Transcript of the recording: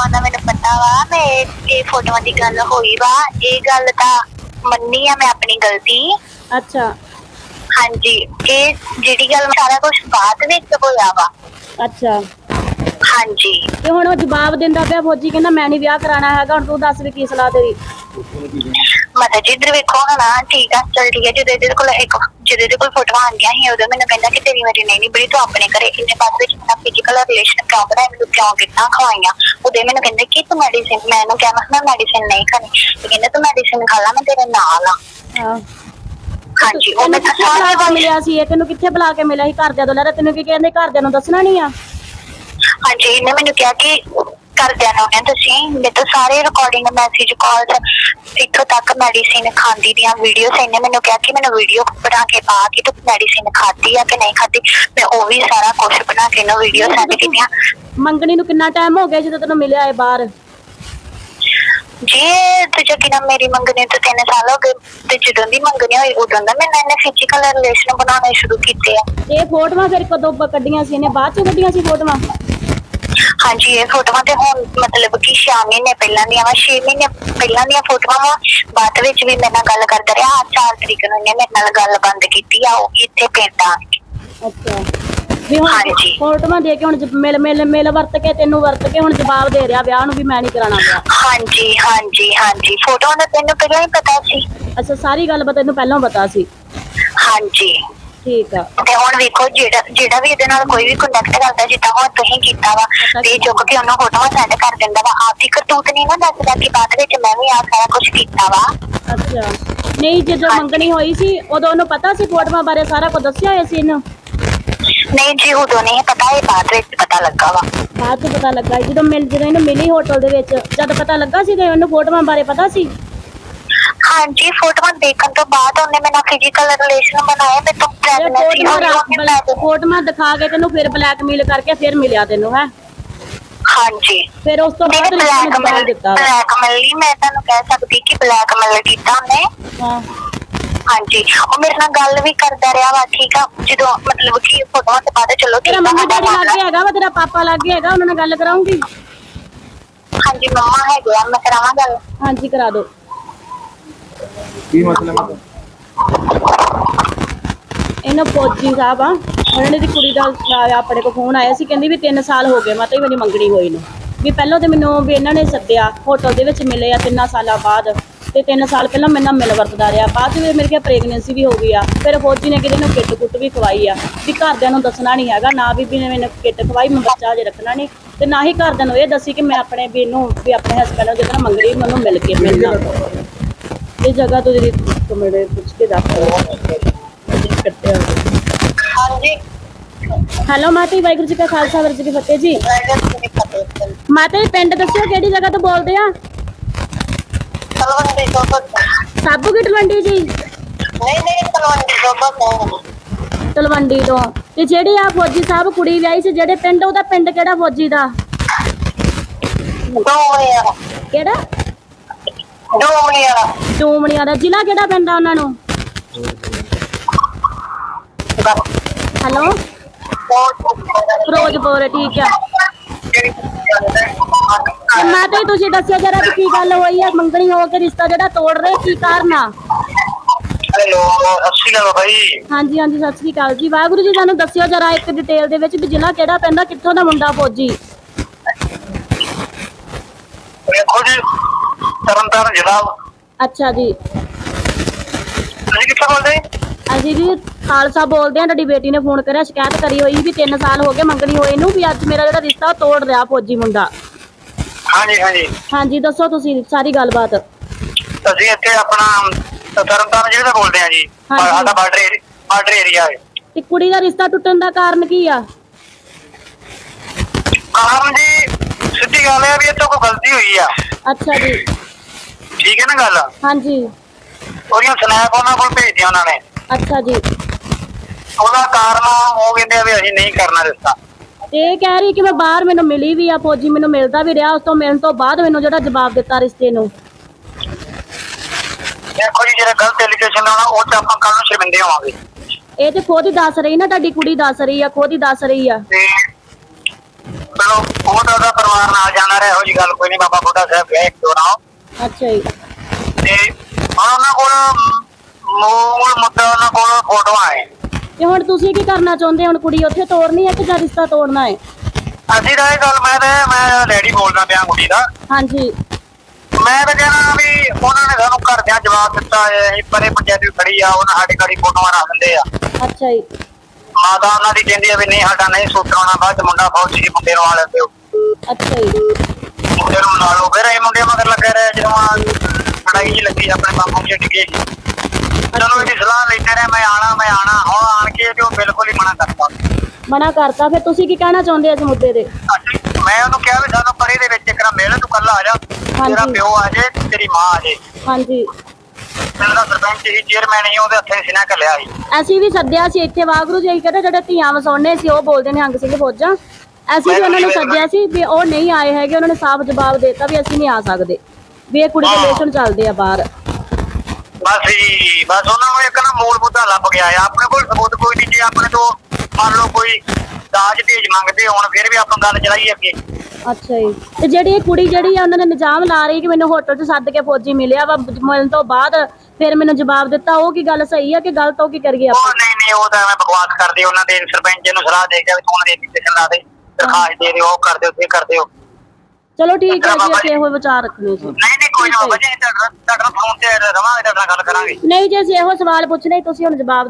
ਫੋਟੋਆਂ ਦਾ ਮੈਨੂੰ ਪਤਾ ਵਾ ਮੈਂ ਇਹ ਇਹ ਫੋਟੋਆਂ ਦੀ ਗੱਲ ਹੋਈ ਵਾ। ਇਹ ਗੱਲ ਤਾਂ ਮੰਨੀ ਆ ਮੈਂ ਆਪਣੀ ਗਲਤੀ। ਅੱਛਾ। ਹਾਂਜੀ ਇਹ ਜਿਹੜੀ ਗੱਲ ਸਾਰਾ ਕੁਝ ਬਾਅਦ ਵਿੱਚ ਹੋਇਆ ਵਾ। ਅੱਛਾ। ਹਾਂਜੀ। ਤੇ ਹੁਣ ਉਹ ਜਵਾਬ ਦਿੰਦਾ ਪਿਆ ਫੌਜੀ ਕਹਿੰਦਾ ਮੈਂ ਨਹੀਂ ਵਿਆਹ ਕਰਾਣਾ ਹੈਗਾ ਹੁਣ ਤੂੰ ਦੱਸ ਵੀ ਕੀ ਸਲਾਹ ਤੇਰੀ। ਮਤਲਬ ਜੀ ਇੱਧਰ ਵੇਖੋ ਹਨਾ ਠੀਕ ਆ ਚਲ ਠੀਕ ਹੈ ਜਦੋਂ ਇਹਦੇ ਕੋਲ ਇੱਕ ਜਦੋਂ ਇਹਦੇ ਕੋਲ ਫੋਟੋਆਂ ਆਉਂਦੀਆਂ ਸੀ ਉਦੋਂ ਮੈਨੂੰ ਕਹਿੰਦਾ ਕਿ ਤੇਰੀ ਮੇਰੀ ਨਹੀਂ ਨਿਭੜੀ ਤੂੰ ਆਪਣੇ ਘਰੇ ਇੰਨੇ ਬਾਅਦ ਵਿੱਚ ਮੇਰਾ ਫਿਜ਼ੀਕਲ ਰਿਲੇਸ਼ਨ ਕਿਉਂ ਬਣਾਇਆ ਮੈਨੂੰ ਕਿਉਂ ਕਿੱਦਾਂ ਖਵਾਈਆਂ? ਉਹਦੇ ਮੈਨੂੰ ਕਹਿੰਦੇ ਕਿ ਤੂੰ ਮੈਡੀਸਿਨ ਮੈਂ ਇਹਨੂੰ ਕਿਹਾ ਮੈਂ ਮੈਡੀਸਿਨ ਨਹੀਂ ਖਾਣੀ। ਤੇ ਕਹਿੰਦਾ ਤੂੰ ਮੈਡੀਸਿਨ ਖਾ ਲਾ ਮੈਂ ਤੇਰੇ ਨਾਲ ਆ। ਹਾਂ। ਹਾਂਜੀ ਉਹ ਮੈਂ ਕਿੱਥੇ ਬੁਲਾ ਕੇ ਮਿਲਿਆ ਸੀ? ਇਹ ਤੈਨੂੰ ਕਿੱਥੇ ਬੁਲਾ ਕੇ ਮਿਲਿਆ ਸੀ ਘਰਦਿਆਂ ਤੋਂ? ਲੈ ਤੈਨੂੰ ਕੀ ਕਹਿੰਦੇ ਘਰਦਿਆਂ ਨੂੰ ਦੱਸਣਾ ਨਹੀਂ ਆ? ਹਾਂਜੀ ਇਹਨੇ ਮੈਨੂੰ ਕਿਹਾ ਕਿ ਕਰਦਿਆਂ ਨੂੰ ਨੇ ਤੁਸੀਂ ਮੇਰੇ ਤੋਂ ਸਾਰੇ ਰਿਕਾਰਡਿੰਗ ਮੈਸੇਜ ਕਾਲਸ ਇੱਥੋਂ ਤੱਕ ਮੈਡੀਸਿਨ ਖਾਂਦੀ ਦੀਆਂ ਵੀਡੀਓਸ ਇਹਨੇ ਮੈਨੂੰ ਕਿਹਾ ਕਿ ਮੈਨੂੰ ਵੀਡੀਓ ਬਣਾ ਕੇ ਪਾ ਕਿ ਤੂੰ ਮੈਡੀਸਿਨ ਖਾਦੀ ਆ ਕਿ ਨਹੀਂ ਖਾਦੀ ਮੈਂ ਉਹ ਵੀ ਸਾਰਾ ਕੁਝ ਬਣਾ ਕੇ ਇਹਨੂੰ ਵੀਡੀਓ ਸੈਂਡ ਕੀਤੀਆਂ ਮੰਗਣੀ ਨੂੰ ਕਿੰਨਾ ਟਾਈਮ ਹੋ ਗਿਆ ਜਦੋਂ ਤੈਨੂੰ ਮਿਲਿਆ ਇਹ ਬਾਹਰ? ਜੀ ਤੇ ਜਕਿਨਾ ਮੇਰੀ ਮੰਗਣੀ ਤੋਂ 3 ਸਾਲ ਹੋ ਗਏ ਤੇ ਜਦੋਂ ਦੀ ਮੰਗਣੀ ਹੋਈ ਉਦੋਂ ਦਾ ਮੈਂ ਇਹਨੇ ਫਿਜ਼ੀਕਲ ਰਿਲੇਸ਼ਨ ਬਣਾਉਣੇ ਸ਼ੁਰੂ ਕੀਤੇ ਆ। ਇਹ ਫੋਟੋਆਂ ਫਿਰ ਕਦੋਂ ਬ- ਕੱਢੀਆਂ ਸੀ? ਇਹਨੇ ਬਾਅਦ ਚ ਕੱਢੀਆਂ ਸੀ ਫੋਟੋਆਂ? ਹਾਂਜੀ ਇਹ ਫੋਟੋਆਂ ਤੇ ਹੁਣ ਮਤਲਬ ਕਿ 6 ਮਹੀਨੇ ਪਹਿਲਾਂ ਦੀਆਂ ਵਾ 6 ਮਹੀਨੇ ਪਹਿਲਾਂ ਦੀਆਂ ਫੋਟੋਆਂ ਵਾ। ਬਾਅਦ ਵਿੱਚ ਵੀ ਮੇਰੇ ਨਾਲ ਗੱਲ ਕਰਦਾ ਰਿਹਾ। 4 ਤਰੀਕ ਨੂੰ ਇਹਨੇ ਮੇਰੇ ਨਾਲ ਗੱਲ ਬੰਦ ਕੀਤੀ ਆ ਉਹ ਇੱਥੇ ਪਿੰਡ ਆ। ਕੇ। ਅੱਛਾ। ਵੀ ਹੁਣ ਹਾਂਜੀ। ਫੋਟੋਆਂ ਦੇ ਕੇ ਹੁਣ ਜ- ਮਿਲ ਮਿਲ ਮਿਲ ਵਰਤ ਕੇ ਤੈਨੂੰ ਵਰਤ ਕੇ ਹੁਣ ਜਵਾਬ ਦੇ ਰਿਹਾ ਵਿਆਹ ਨੂੰ ਵੀ ਮੈਂ ਨਹੀਂ ਕਰਾਣਾ ਵਿਆਹ। ਹਾਂਜੀ ਹਾਂਜੀ ਹਾਂਜੀ। ਫੋਟੋਆਂ ਦਾ ਤੈਨੂੰ ਪਹਿਲਾਂ ਹੀ ਪਤਾ ਸੀ। ਅੱਛਾ ਸਾਰੀ ਗੱਲ ਬਤਾ ਤੈਨੂੰ ਪਹਿਲਾਂ ਪਤਾ ਸੀ। ਹਾਂਜੀ। ਠੀਕ ਆ। ਤੇ ਹੁਣ ਵੇਖੋ ਜਿਹੜਾ ਜਿਹੜਾ ਵੀ ਇਹਦੇ ਨਾਲ ਕੋਈ ਵੀ ਕੰਟੈਕਟ ਕਰਦਾ ਜਿੱਦਾਂ ਹੁਣ ਤੁਸੀਂ ਕੀਤਾ ਵਾ ਤੇ ਇਹ ਚੁੱਕ ਕੇ ਉਹਨੂੰ ਫੋਟੋਆਂ ਸੈਂਡ ਕਰ ਦਿੰਦਾ ਵਾ। ਆਪਦੀ ਕਰਤੂਤ ਨਹੀਂ ਨਾ ਦੱਸਦਾ ਕਿ ਬਾਅਦ ਵਿੱਚ ਮੈਂ ਵੀ ਆ ਸਾਰਾ ਕੁਝ ਕੀਤਾ ਵਾ। ਅੱਛਾ। ਨਹੀਂ ਜਦੋਂ ਮੰਗਣੀ ਹੋਈ ਸੀ ਉਦੋਂ ਉਹਨੂੰ ਪਤਾ ਸੀ ਫੋਟੋਆਂ ਬਾਰੇ ਸਾਰਾ ਕੁਝ ਦੱਸਿਆ ਹੋਇਆ ਸੀ ਇਹਨੂੰ? ਨਹੀਂ ਜੀ ਉਦੋਂ ਨਹੀਂ ਪਤਾ ਇਹ ਬਾਅਦ ਵਿੱਚ ਪਤਾ ਲੱਗਾ ਵਾ। ਬਾਅਦ ਚ ਪਤਾ ਲੱਗਾ ਜਦੋਂ ਮਿਲ ਜਦੋਂ ਇਹਨੂੰ ਮਿਲੀ ਹੋਟਲ ਦੇ ਵਿੱਚ ਜਦ ਪਤਾ ਲੱਗਾ ਸੀ ਤੇ ਉਹਨੂੰ ਫੋਟੋਆਂ ਬਾਰੇ ਪਤਾ ਸੀ? ਹਾਂਜੀ ਫੋਟੋਆਂ ਦੇਖਣ ਤੋਂ ਬਾਅਦ ਉਹਨੇ ਮੈਨੂੰ ਫਿਜ਼ੀਕਲ ਰਿਲੇਸ਼ਨ ਬਣਾਇਆ ਤੇ ਤੋਂ ਫੋਟੋਆਂ ਹੋਈ ਰੱਖ- ਉਹਨੇ ਮੈਂ- ਫੋਟੋਆਂ ਦਿਖਾ ਕੇ ਤੈਨੂੰ ਫਿਰ ਬਲੈਕਮੇਲ ਕਰਕੇ ਫਿਰ ਮਿਲਿਆ ਤੈਨੂੰ ਹੈ? ਹਾਂਜੀ। ਫਿਰ ਉਸ ਤੋਂ ਬਾਅਦ ਬਲੈਕ ਉਹਨੇ ਜਵਾਬ ਦਿੱਤਾ ਵਾ। ਬਲੈਕਮੇਲ ਨਹੀਂ ਮੈਂ ਤੁਹਾਨੂੰ ਕਹਿ ਸਕਦੀ ਕਿ ਬਲੈਕਮੇਲ ਕੀਤਾ ਉਹਨੇ। ਹਾਂ। ਹਾਂਜੀ। ਉਹ ਮੇਰੇ ਨਾਲ ਗੱਲ ਵੀ ਕਰਦਾ ਰਿਹਾ ਵਾ ਠੀਕ ਆ? ਜਦੋਂ ਮਤਲਬ ਕਿ ਫੋਟੋਆਂ ਤੋਂ ਬਾਅਦ ਚਲੋ ਤੇਰਾ ਠੀਕ ਆ, ਮੰਮੀ ਸਾਡਾ ਡੈਡੀ ਮਾਮਲਾ- ਲੱਗੇ ਹੈਗਾ ਵਾ ਤੇਰਾ ਪਾਪਾ ਲੱਗੇ ਹੈਗਾ ਉਹਨਾਂ ਨਾਲ ਗੱਲ ਕਰਾਉਂਗੀ? ਹਾਂਜੀ ਮੰਮਾ ਹੈਗੇ ਆ ਮੈਂ ਕਰਾਵਾਂ ਗੱਲ? ਹਾਂਜੀ ਕਰਾ ਦਿਓ। ਕੀ ਮਸਲਾ ਹੈ? ਇਹਨਾਂ ਫੌਜੀ ਸਾਹਿਬ ਆ। ਉਹਨਾਂ ਦੀ ਕੁੜੀ ਦਾ ਆਇਆ ਆਪਣੇ ਕੋਲ ਫੋਨ ਆਇਆ ਸੀ। ਕਹਿੰਦੀ ਵੀ 3 ਸਾਲ ਹੋ ਗਏ, ਮਾਤਾ ਜੀ ਮੇਰੀ ਮੰਗਣੀ ਹੋਈ ਨੂੰ। ਵੀ ਪਹਿਲਾਂ ਤੇ ਮੈਨੂੰ ਵੀ ਇਹਨਾਂ ਨੇ ਸੱਦਿਆ ਹੋਟਲ ਦੇ ਵਿੱਚ ਮਿਲੇ ਆ 3 ਸਾਲਾਂ ਬਾਅਦ। ਤੇ 3 ਸਾਲ ਪਹਿਲਾਂ ਮੇਰੇ ਨਾਲ ਮਿਲ ਵਰਤਦਾ ਰਿਹਾ। ਬਾਅਦ ਵਿੱਚ ਮੇਰੇ ਕੋਲ ਪ੍ਰੈਗਨੈਂਸੀ ਵੀ ਹੋ ਗਈ ਆ। ਫਿਰ ਫੌਜੀ ਨੇ ਕਿਤੇ ਨੂੰ ਕਿੱਟ ਕੁੱਟ ਵੀ ਖਵਾਈ ਆ। ਵੀ ਘਰਦਿਆਂ ਨੂੰ ਦੱਸਣਾ ਨਹੀਂ ਹੈਗਾ, ਨਾ ਵੀ ਵੀ ਨੇ ਮੈਨੂੰ ਕਿੱਟ ਖਵਾਈ ਮੈਂ ਬੱਚਾ ਅਜੇ ਰੱਖਣਾ ਨਹੀਂ। ਤੇ ਨਾ ਹੀ ਘਰਦਿਆਂ ਨੂੰ ਇਹ ਦੱਸੀ ਕਿ ਮੈਂ ਆਪਣੇ ਵੀ ਨੂੰ ਵੀ ਆਪਣੇ ਹਸਬੰਡ ਨੂੰ ਜਦੋਂ ਮੰਗਣੀ, ਮੈਨੂੰ ਮਿਲ ਕੇ ਮਿਲਣਾ। ਇਹ ਜਗ੍ਹਾ ਤੋਂ ਜਿਹੜੀ ਕਮੜੇ ਪੁੱਛ ਕੇ ਦੱਸ ਕੱਟਿਆ ਹਾਂਜੀ ਹੈਲੋ ਮਾਤਾ ਜੀ ਵਾਹਿਗੁਰੂ ਜੀ ਕਾ ਖਾਲਸਾ ਵਾਹਿਗੁਰੂ ਜੀ ਕੀ ਫਤਿਹ ਜੀ ਮਾਤਾ ਜੀ ਪਿੰਡ ਦੱਸਿਓ ਕਿਹੜੀ ਜਗ੍ਹਾ ਤੋਂ ਬੋਲਦੇ ਆ ਤਲਵੰਡੀ ਸੋਬਤ ਸਾਬੂ ਕੀ ਤਲਵੰਡੀ ਜੀ ਨਹੀਂ ਨਹੀਂ ਤਲਵੰਡੀ ਸੋਬਤ ਤਲਵੰਡੀ ਤੋਂ ਤੇ ਜਿਹੜੀ ਆ ਫੌਜੀ ਸਾਹਿਬ ਕੁੜੀ ਵਿਆਹੀ ਸੀ ਜਿਹੜੇ ਪਿੰਡ ਉਹਦਾ ਪਿੰਡ ਕਿਹੜਾ ਫੌਜੀ ਦਾ ਦੋ ਮਣੀਆਂ ਕਿਹੜਾ ਦੋ। ਮਣੀਆਂ ਟੂਮਣੀਆਂ ਦਾ ਜ਼ਿਲ੍ਹਾ ਕਿਹੜਾ ਪੈਂਦਾ ਉਹਨਾਂ ਨੂੰ? ਹੈਲੋ? ਫਿਰੋਜ਼ਪੁਰ ਠੀਕ ਆ। ਤੇ ਮਾਤਾ ਜੀ ਤੁਸੀਂ ਦੱਸਿਓ ਜਰਾ ਵੀ ਕੀ ਗੱਲ ਹੋਈ ਆ ਮੰਗਣੀ ਹੋ ਕੇ ਰਿਸ਼ਤਾ ਜਿਹੜਾ ਤੋੜ ਰਹੇ ਕੀ ਕਾਰਨ ਆ? ਹੈਲੋ ਅੱਛੀ ਗੱਲ ਭਾਈ ਹਾਂਜੀ ਹਾਂਜੀ ਸਤਿ ਸ੍ਰੀ ਅਕਾਲ ਜੀ। ਵਾਹਿਗੁਰੂ ਜੀ ਸਾਨੂੰ ਦੱਸਿਓ ਜਰਾ ਇੱਕ ਡਿਟੇਲ ਦੇ ਵਿੱਚ ਵੀ ਜ਼ਿਲ੍ਹਾ ਕਿਹੜਾ ਪੈਂਦਾ ਕਿੱਥੋਂ ਦਾ ਮੁੰਡਾ ਫੌਜੀ ਵੇਖੋ ਜੀ ਤਰਨਤਾਰਨ ਜ਼ਿਲ੍ਹਾ ਅੱਛਾ ਜੀ। ਤੁਸੀਂ ਕਿੱਥੋਂ ਬੋਲਦੇ? ਅਸੀਂ ਜੀ ਖਾਲਸਾ ਬੋਲਦੇ ਆ ਤੁਹਾਡੀ ਬੇਟੀ ਨੇ ਫੋਨ ਕਰਿਆ ਸ਼ਿਕਾਇਤ ਕਰੀ ਹੋਈ ਵੀ 3 ਸਾਲ ਹੋ ਗਏ ਮੰਗਣੀ ਹੋਏ ਨੂੰ ਵੀ ਅੱਜ ਮੇਰਾ ਜਿਹੜਾ ਰਿਸ਼ਤਾ ਉਹ ਤੋੜ ਰਿਹਾ ਫੌਜੀ ਮੁੰਡਾ। ਹਾਂਜੀ ਹਾਂਜੀ। ਹਾਂਜੀ ਦੱਸੋ ਤੁਸੀਂ ਸਾਰੀ ਗੱਲਬਾਤ। ਅਸੀਂ ਇੱਥੇ ਆਪਣਾ ਤਰਨਤਾਰਨ ਜ਼ਿਲ੍ਹੇ ਤੋਂ ਬੋਲਦੇ ਆ ਜੀ। ਹਾਂਜੀ। ਸਾਡਾ ਬਾਰਡਰ ਬਾਰਡਰ ਏਰੀਆ ਹੈ। ਤੇ ਕੁੜੀ ਦਾ ਰਿਸ਼ਤਾ ਟੁੱਟਣ ਦਾ ਕਾਰਨ ਕੀ ਆ? ਕਾਰਨ ਜੀ ਸਿੱਧੀ ਗੱਲ ਹੈ ਵੀ ਤੋਂ ਕੋਈ ਗਲਤੀ ਹੋਈ ਆ। ਅੱਛਾ ਜੀ। ਠੀਕ ਹੈ ਨਾ ਗੱਲ? ਹਾਂਜੀ। ਉਹਦੀਆਂ ਸਨੈਪ ਉਹਨਾਂ ਕੋਲ ਭੇਜਦੀਆਂ ਉਹਨਾਂ ਨੇ। ਅੱਛਾ ਜੀ। ਉਹਦਾ ਕਾਰਨ ਉਹ ਕਹਿੰਦੇ ਆ ਵੀ ਅਸੀਂ ਨਹੀਂ ਕਰਨਾ ਰਿਸ਼ਤਾ। ਤੇ ਇਹ ਕਹਿ ਰਹੀ ਕਿ ਮੈਂ ਬਾਹਰ ਮੈਨੂੰ ਮਿਲੀ ਵੀ ਆ ਫੌਜੀ ਮੈਨੂੰ ਮਿਲਦਾ ਵੀ ਰਿਹਾ ਉਸ ਤੋਂ ਮਿਲਣ ਤੋਂ ਬਾਅਦ ਮੈਨੂੰ ਜਿਹੜਾ ਜਵਾਬ ਦਿੱਤਾ ਰਿਸ਼ਤੇ ਨੂੰ। ਦੇਖੋ ਜੀ ਜਿਹੜਾ ਗਲਤ ਐਲੀਗੇਸ਼ਨ ਆਉਣਾ ਉਹ ਤੇ ਆਪਾਂ ਕੱਲ ਨੂੰ ਸ਼ਰਮਿੰਦੇ ਹੋਵਾਂਗੇ। ਇਹ ਤੇ ਖੁਦ ਹੀ ਦੱਸ ਰਹੀ ਨਾ ਤੁਹਾਡੀ ਕੁੜੀ ਦੱਸ ਰਹੀ ਆ ਖੁਦ ਹੀ ਦੱਸ ਰਹੀ ਆ। ਤੇ ਚਲੋ ਉਹ ਤਾਂ ਉਹਦਾ ਪਰਿਵਾਰ ਨਾਲ ਜਾਣਾ ਰਿਹਾ ਇਹੋ ਜੀ ਗੱਲ ਕੋਈ ਨਹੀਂ ਬਾਬਾ ਬੁੱਢਾ ਸਾਹਿਬ ਗਿਆ ਇੱਕ ਦੋ ਨਾਲ ਅੱਛਾ ਜੀ। ਤੇ ਹੁਣ ਉਹਨਾਂ ਕੋਲ ਮੂਲ ਮੁੱਦਾ ਉਹਨਾਂ ਕੋਲ ਫੋਟੋਆਂ ਹੈ। ਤੇ ਹੁਣ ਤੁਸੀਂ ਕੀ ਕਰਨਾ ਚਾਹੁੰਦੇ ਹੁਣ ਕੁੜੀ ਉੱਥੇ ਤੋਰਨੀ ਹੈ ਕਿ ਜਾਂ ਰਿਸ਼ਤਾ ਤੋੜਨਾ ਹੈ? ਅਸੀਂ ਤਾਂ ਇਹ ਗੱਲ ਮੈਂ ਤੇ ਮੈਂ ਡੈਡੀ ਬੋਲਦਾ ਪਿਆ ਕੁੜੀ ਦਾ। ਹਾਂਜੀ। ਮੈਂ ਤਾਂ ਕਹਿਣਾ ਵੀ ਉਹਨਾਂ ਨੇ ਸਾਨੂੰ ਘਰਦਿਆਂ ਜਵਾਬ ਦਿੱਤਾ ਹੈ ਅਸੀਂ ਪਰੇ ਪੰਚਾਇਤ ਖੜੀ ਆ ਉਹਨਾਂ ਸਾਡੇ ਘੜੀ ਫੋਟੋਆਂ ਰੱਖ ਦਿੰਦੇ ਆ। ਅੱਛਾ ਜੀ। ਮਾਤਾ ਉਹਨਾਂ ਦੀ ਕਹਿੰਦੀ ਆ ਵੀ ਨਹੀਂ ਸਾਡਾ ਨਹੀਂ ਸੂਤਰਾਉਣਾ ਬਾਅਦ ਮੁੰਡਾ ਫੌਜੀ ਮੁੰਡੇ ਨੂੰ ਆ ਲੈਂਦੇ ਹੋ। ਅੱਛਾ ਜੀ। ਮੁੰਡੇ ਨੂੰ ਲਾ ਲਓ। ਫਿਰ ਇਹ ਮੁੰਡੇ ਮਗਰ ਲੱਗੇ ਰਹੇ ਜਦੋਂ ਆ ਲੜਾਈ ਜੀ ਲੱਗੀ ਆਪਣੇ ਬਾਪੂ ਜੀ ਡਿੱਗੇ ਚਲੋ ਇਹਦੀ ਸਲਾਹ ਲੈਂਦੇ ਰਹੇ ਮੈਂ ਆਣਾ ਮੈਂ ਆਣਾ। ਹੁਣ ਆਣ ਕੇ ਜੋ ਬਿਲਕੁਲ ਹੀ ਮਨਾ ਕਰਤਾ। ਮਨਾ ਕਰਤਾ। ਫਿਰ ਤੁਸੀਂ ਕੀ ਕਹਿਣਾ ਚਾਹੁੰਦੇ ਇਸ ਮੁੱਦੇ ਤੇ? ਮੈਂ ਉਹਨੂੰ ਕਿਹਾ ਵੀ ਸਾਨੂੰ ਪਰੇ ਦੇ ਵਿੱਚ ਇੱਕ ਨਾ ਮਿਲ ਤੂੰ ਕੱਲਾ ਆ ਜਾ। ਤੇਰਾ। ਪਿਓ ਆ ਜੇ ਤੇਰੀ ਮਾਂ ਆ ਜੇ। ਹਾਂਜੀ। ਦਾ ਸਰਪੰਚ ਹੀ ਚੇਅਰਮੈਨ ਹੀ ਉਹਦੇ ਹੱਥੇ ਸਿਨਾ ਘੱਲਿਆ ਸੀ। ਅਸੀਂ ਵੀ ਸੱਦਿਆ ਸੀ ਇੱਥੇ ਵਾਗਰੂ ਜੀ ਕਹਿੰਦੇ ਜਿਹੜੇ ਧੀਆਂ ਵਸਾਉਣੇ ਸੀ ਉਹ ਬੋਲਦੇ ਨੇ ਹੰਗ ਸਿੰਘ ਫੌਜਾਂ। ਅਸੀਂ ਵੀ ਉਹਨਾਂ ਨੂੰ ਸੱਦਿਆ ਸੀ ਵੀ ਉਹ ਨਹੀਂ ਆਏ ਹੈਗੇ ਉਹਨਾਂ ਨੇ ਸਾਫ਼ ਜਵਾਬ ਦਿੱਤਾ ਵੀ ਅਸੀਂ ਨਹੀਂ ਆ ਸਕਦੇ। ਵੀ ਇਹ ਕੁੜੀ ਦੇ ਰਿਲੇਸ਼ਨ ਚੱਲਦੇ ਆ ਬਾਹਰ। ਬਸ ਜੀ ਬਸ ਉਹਨਾਂ ਨੂੰ ਇੱਕ ਨਾ ਮੂਲ ਮੁੱਦਾ ਲੱਭ ਗਿਆ ਆ। ਆਪਣੇ ਕੋਲ ਸਬੂਤ ਕੋਈ ਨਹੀਂ ਜੇ ਆਪਣੇ ਤੋਂ ਮੰਨ ਲਓ ਕੋਈ ਦਾਜ ਭੇਜ ਮੰਗਦੇ ਹੋਣ ਫਿਰ ਵੀ ਆਪਾਂ ਗੱਲ ਚਲਾਈਏ ਅੱਗੇ। ਅੱਛਾ ਜੀ। ਤੇ ਜਿਹੜੀ ਇਹ ਕੁੜੀ ਜਿਹੜੀ ਆ ਉਹਨਾਂ ਨੇ ਨਿਜਾਮ ਲਾ ਰਹੀ ਕਿ ਮੈਨੂੰ ਹੋਟਲ 'ਚ ਸੱਦ ਕੇ ਫੌਜੀ ਮਿਲਿਆ ਵਾ ਮਿਲਣ ਤੋਂ ਬਾਅਦ ਫਿਰ ਮੈਨੂੰ ਜਵਾਬ ਦਿੱਤਾ ਉਹ ਕੀ ਗੱਲ ਸਹੀ ਆ ਕਿ ਗਲਤ ਉਹ ਕੀ ਕਰੀਏ ਉਹ ਆਪਾਂ? ਨਹੀਂ ਨਹੀਂ ਉਹ ਤਾਂ ਐਵੇਂ ਬਕਵਾਸ ਕਰਦੇ ਉਹਨਾਂ ਦੇ ਸਰਪੰਚ ਨੂੰ ਸਲਾਹ ਦੇ ਕੇ ਵੀ ਤੂੰ ਉਹਨਾਂ ਦੀ ਐਪਲੀਕੇਸ਼ਨ ਲਾ ਦੇ। ਦਰਖਾਸਤ ਦੇ ਦਿਓ ਉਹ ਕਰ ਦਿਓ ਤੇ ਕਰ ਦਿਓ ਚਲੋ ਠੀਕ ਹੈ ਜੀ ਅਸੀਂ ਇਹੋ ਹੀ ਵਿਚਾਰ ਰੱਖਣੇ ਸੀ। ਨਹੀਂ ਨਹੀਂ ਕੋਈ ਨਾ ਠੀਕ ਹੈ। ਬਾਬਾ ਜੀ ਤੁਹਾਡਾ ਤੁਹਾਡਾ ਫੋਨ ਤੇ ਰਵਾਂਗੇ ਤੁਹਾਡੇ ਗੱਲ ਕਰਾਂਗੇ। ਨਹੀਂ ਜੇ ਅਸੀਂ ਇਹੋ ਸਵਾਲ ਪੁੱਛਣੇ ਤੁਸੀਂ ਹੁਣ ਜਵਾਬ ਦੇ